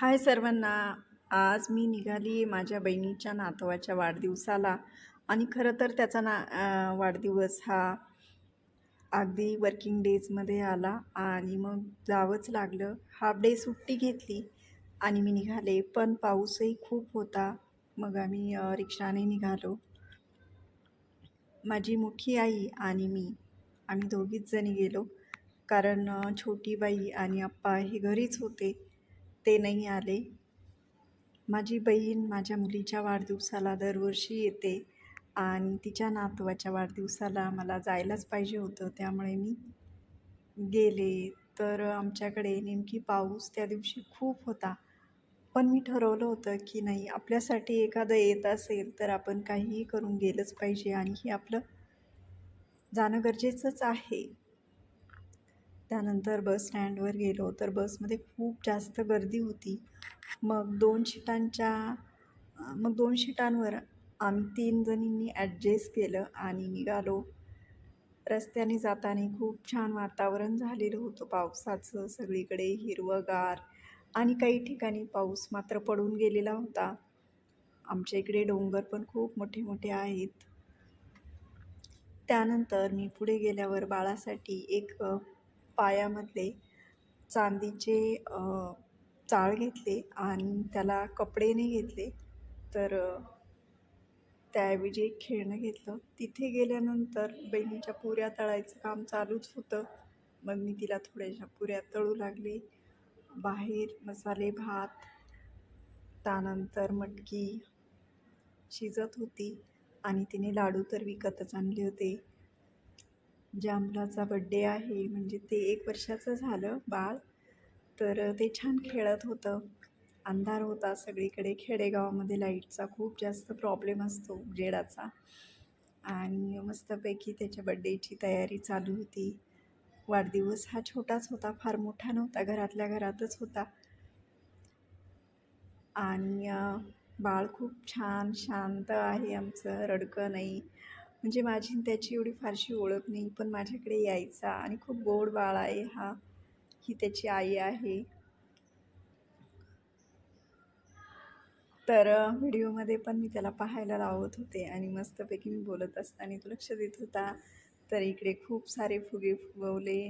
हाय सर्वांना. आज मी निघाली आहे माझ्या बहिणीच्या नातवाच्या वाढदिवसाला आणि खरं तर त्याचा ना वाढदिवस हा अगदी वर्किंग डेजमध्ये आला आणि मग जावंच लागलं. हाफ डे सुट्टी घेतली आणि मी निघाले पण पाऊसही खूप होता. मग आम्ही रिक्षाने निघालो. माझी मोठी आई आणि मी आम्ही दोघीच जणी गेलो. कारण छोटी बाई आणि आप्पा हे घरीच होते. ते नाही आले. माझी बहीण माझ्या मुलीच्या वाढदिवसाला दरवर्षी येते आणि तिच्या नातवाच्या वाढदिवसाला मला जायलाच पाहिजे होतं त्यामुळे मी गेले. तर आमच्याकडे नेमकी पाऊस त्या दिवशी खूप होता. पण मी ठरवलं होतं की नाही आपल्यासाठी एखादं येत असेल तर आपण काहीही करून गेलंच पाहिजे आणि हे आपलं जाणं गरजेचंच आहे. त्यानंतर बस स्टँडवर गेलो. तर बसमध्ये खूप जास्त गर्दी होती. मग दोन शिटांच्या मग दोन शिटांवर आम्ही तीन जणींनी ॲडजस्ट केलं आणि निघालो. रस्त्याने जाताना खूप छान वातावरण झालेलं होतं. पावसाचं सगळीकडे हिरवंगार आणि काही ठिकाणी पाऊस मात्र पडून गेलेला होता. आमच्या इकडे डोंगर पण खूप मोठे मोठे आहेत. त्यानंतर मी पुढे गेल्यावर बाळासाठी एक पायामधले चांदीचे चाळ घेतले आणि त्याला कपडे नाही घेतले. तर त्याऐवजी एक खेळणं घेतलं. तिथे गेल्यानंतर बहिणीच्या पुऱ्या तळायचं काम चालूच होतं. मग मी तिला थोड्याशा पुऱ्या तळू लागले. बाहेर मसाले भात त्यानंतर मटकी शिजत होती आणि तिने लाडू तर विकतच आणले होते. ज्या मुलाचा बड्डे आहे म्हणजे ते एक वर्षाचं झालं बाळ. तर ते छान खेळत होतं. अंधार होता सगळीकडे. खेडेगावामध्ये लाईटचा खूप जास्त प्रॉब्लेम असतो उजेडाचा. आणि मस्तपैकी त्याच्या बड्डेची तयारी चालू होती. वाढदिवस हा छोटाच होता फार मोठा नव्हता घरातल्या घरातच होता. आणि बाळ खूप छान शांत आहे आमचं रडकं नाही. म्हणजे माझी त्याची एवढी फारशी ओळख नाही पण माझ्याकडे यायचा आणि खूप गोड बाळ आहे हा ही त्याची आई आहे. तर व्हिडिओमध्ये पण मी त्याला पाहायला लावत होते आणि मस्तपैकी मी बोलत असताना तो लक्ष देत होता. तर इकडे खूप सारे फुगे फुगवले.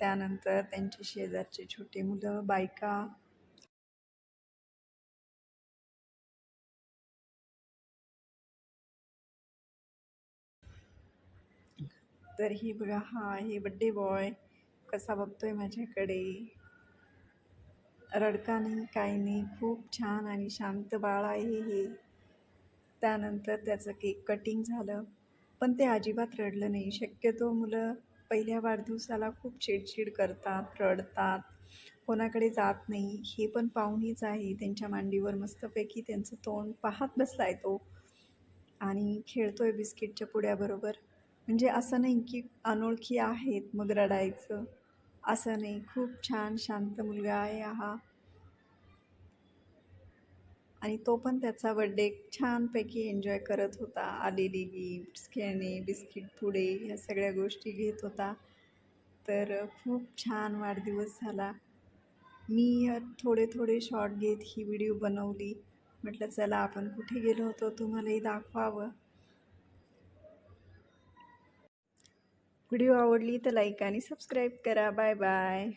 त्यानंतर त्यांचे शेजारचे छोटे मुलं बायका तर ही बघा हा हे बड्डे बॉय कसा बघतोय माझ्याकडे? रडका नाही काही नाही. खूप छान आणि शांत बाळ आहे हे. त्यानंतर त्याचं केक कटिंग झालं. पण ते अजिबात रडलं नाही. शक्यतो मुलं पहिल्या वाढदिवसाला खूप चिडचिड करतात रडतात. कोणाकडे जात नाही. हे पण पाहुणीच आहे. त्यांच्या मांडीवर मस्तपैकी त्यांचं तोंड पाहत बसलाय तो. आणि खेळतोय बिस्किटच्या पुड्याबरोबर. म्हणजे असं नाही की अनोळखी आहेत मग रडायचं. असं नाही. खूप छान शांत मुलगा आहे हा. आणि तो पण त्याचा बड्डे छानपैकी एन्जॉय करत होता. आलेली गिफ्ट्स खेळणे बिस्किट पुडे ह्या सगळ्या गोष्टी घेत होता. तर खूप छान वाढदिवस झाला. मी थोडे थोडे शॉर्ट घेत ही व्हिडिओ बनवली. म्हटलं चला आपण कुठे गेलो होतो? तुम्हालाही दाखवावं. व्हिडिओ आवडली तर लाईक आणि सबस्क्राईब करा. Bye bye.